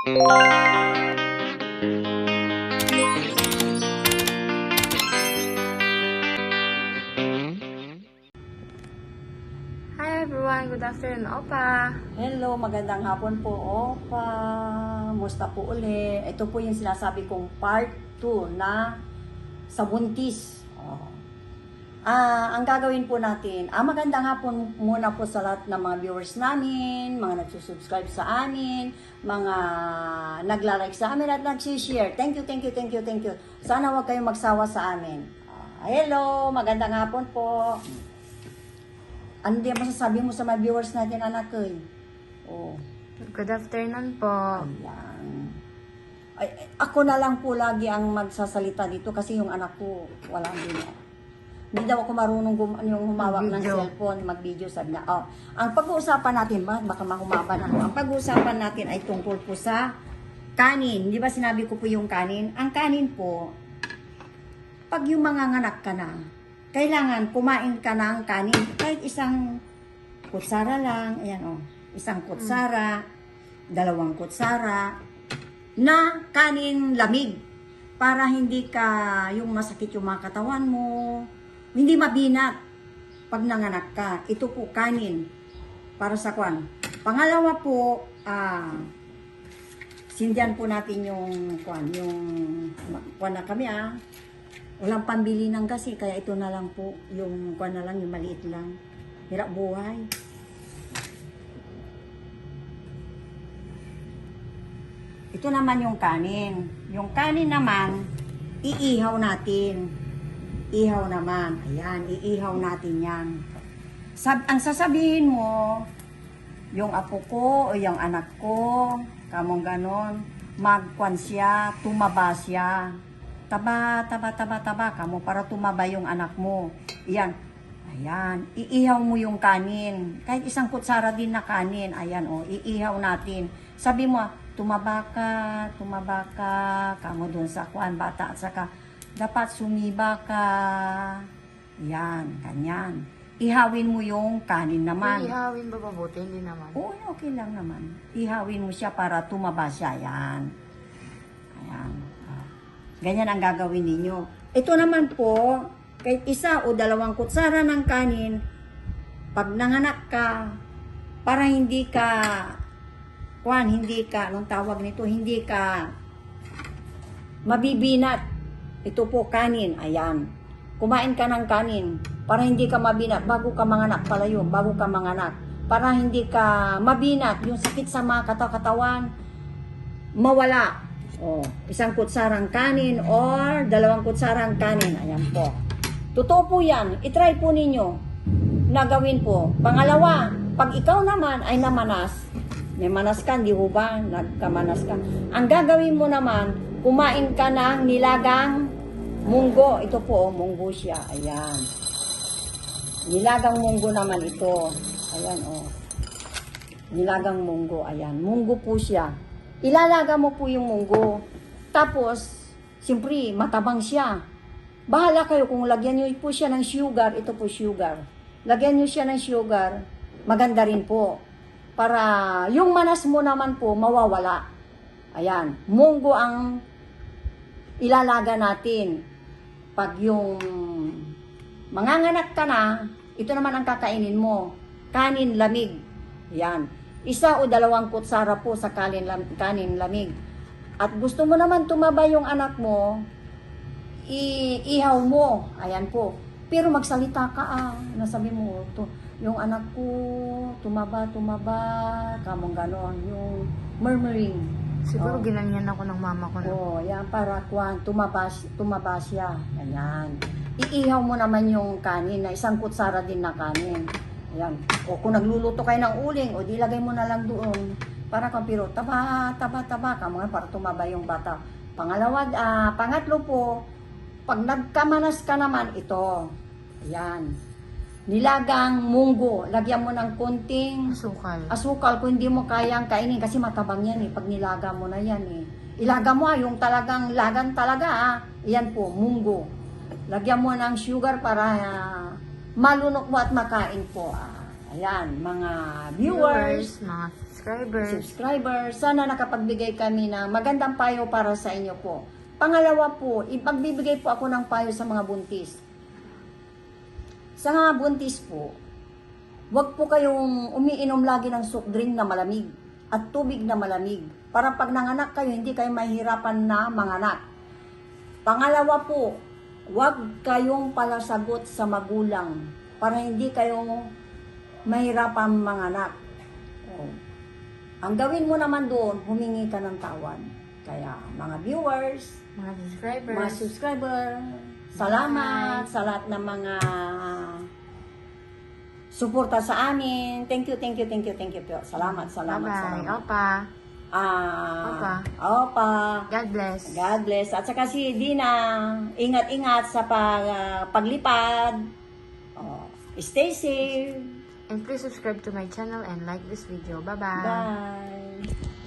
Hi everyone, good afternoon, Opa. Hello, magandang hapon po, Opa. Musta po uli? Ito po yung sinasabi kong part 2 na sa buntis. Oh. Ah, ang gagawin po natin, ah, magandang hapon muna po sa lahat ng mga viewers namin, mga nagsusubscribe sa amin, mga nagla-like sa amin at nagsishare. Thank you, thank you, thank you, thank you. Sana huwag kayong magsawa sa amin. Ah, hello, magandang hapon po. Ano din masasabi mo sa mga viewers natin, anak ko? eh? Oh, Good afternoon po. ayan. Ay, ay, ako na lang po lagi ang magsasalita dito kasi yung anak ko, wala din. Hindi daw ako marunong gum- yung humawak ng Mag-video. cellphone, mag-video, sabi na. Oh, ang pag-uusapan natin, ba, baka mahumaba na ako. Ang pag-uusapan natin ay tungkol po sa kanin. Di ba sinabi ko po yung kanin? Ang kanin po, pag yung mga nganak ka na, kailangan kumain ka ng kanin. Kahit isang kutsara lang, ayan o, isang kutsara, dalawang kutsara, na kanin lamig. Para hindi ka, yung masakit yung mga katawan mo, hindi mabinat pag nanganak ka. Ito po kanin para sa kwan. Pangalawa po, ah, sindihan po natin yung kwan, yung kwan na kami ah, Walang pambili ng eh, kaya ito na lang po, yung kuan na lang, yung maliit lang. Hirap buhay. Ito naman yung kanin. Yung kanin naman, iihaw natin. Ihaw naman. Ayan, iihaw natin yan. Sab ang sasabihin mo, yung apo ko o yung anak ko, kamong ganon, magkwan siya, tumaba siya. Taba, taba, taba, taba ka mo para tumaba yung anak mo. Iyan. Ayan. Iihaw mo yung kanin. Kahit isang kutsara din na kanin. Ayan, o. iihaw natin. Sabi mo, tumaba ka, tumaba ka, kamo doon sa kwan, bata at saka, dapat sumiba ka. Yan, ganyan. Ihawin mo yung kanin naman. Ihawin ba mabuti? Hindi naman. Oo, okay lang naman. Ihawin mo siya para tumaba siya. Yan. Ayan. Ah. Ganyan ang gagawin ninyo. Ito naman po, kahit isa o dalawang kutsara ng kanin, pag nanganak ka, para hindi ka, kwan, hindi ka, anong tawag nito, hindi ka mabibinat. Ito po kanin, ayan. Kumain ka ng kanin para hindi ka mabinat bago ka manganak pala yun, bago ka manganak. Para hindi ka mabinat, yung sakit sa mga kataw-katawan, mawala. O, isang kutsarang kanin or dalawang kutsarang kanin. Ayan po. Totoo po yan. I-try po ninyo na gawin po. Pangalawa, pag ikaw naman ay namanas, may manas ka, di ho ba? Nagkamanas ka. Ang gagawin mo naman, kumain ka ng nilagang munggo. Ito po, oh, munggo siya. Ayan. Nilagang munggo naman ito. Ayan, oh. Nilagang munggo. Ayan. Munggo po siya. Ilalaga mo po yung munggo. Tapos, siyempre, matabang siya. Bahala kayo kung lagyan nyo po siya ng sugar. Ito po sugar. Lagyan nyo siya ng sugar. Maganda rin po. Para yung manas mo naman po mawawala. Ayan. Munggo ang ilalaga natin. Pag yung manganganak ka na, ito naman ang kakainin mo. Kanin lamig. Yan. Isa o dalawang kutsara po sa kanin, lam, kanin lamig. At gusto mo naman tumaba yung anak mo, i- ihaw mo. Ayan po. Pero magsalita ka ah. Nasabi mo, to, yung anak ko, tumaba, tumaba, kamong ganon. Yung murmuring. Siguro Oh. ginanyan ako ng mama ko. No? Oo, yan para kwan, tumaba, tumaba siya. Ganyan. Iihaw mo naman yung kanin na isang kutsara din na kanin. Ayan. O kung nagluluto kayo ng uling, o di lagay mo na lang doon. Para kang pero taba, taba, taba ka mga para tumaba yung bata. Pangalawa, ah, pangatlo po, pag nagkamanas ka naman, ito. Ayan. Nilagang munggo. Lagyan mo ng konting Asukal. asukal kung hindi mo kayang kainin kasi matabang yan eh pag nilaga mo na yan eh. Ilaga mo ah, yung talagang lagan talaga ah. Yan po, munggo. Lagyan mo ng sugar para ah, malunok mo at makain po. Ah. Ayan, mga viewers. mga subscribers. subscribers. Sana nakapagbigay kami ng magandang payo para sa inyo po. Pangalawa po, ipagbibigay po ako ng payo sa mga buntis. Sa mga buntis po, Huwag po kayong umiinom lagi ng soft drink na malamig at tubig na malamig. Para pag nanganak kayo, hindi kayo mahihirapan na manganak. Pangalawa po, huwag kayong palasagot sa magulang para hindi kayo mahirapan manganak. Oh. Ang gawin mo naman doon, humingi ka ng tawan. Kaya mga viewers, Mga subscribers. mga subscriber, salamat sa lahat ng mga suporta sa amin. Thank you, thank you, thank you, thank you. Salamat, salamat, Bye-bye. salamat. Opa. Ah, Opa. Opa. God bless. God bless. At saka si Dina, ingat-ingat sa pag, ah, paglipad. Oh, stay safe. And please subscribe to my channel and like this video. Bye-bye. Bye.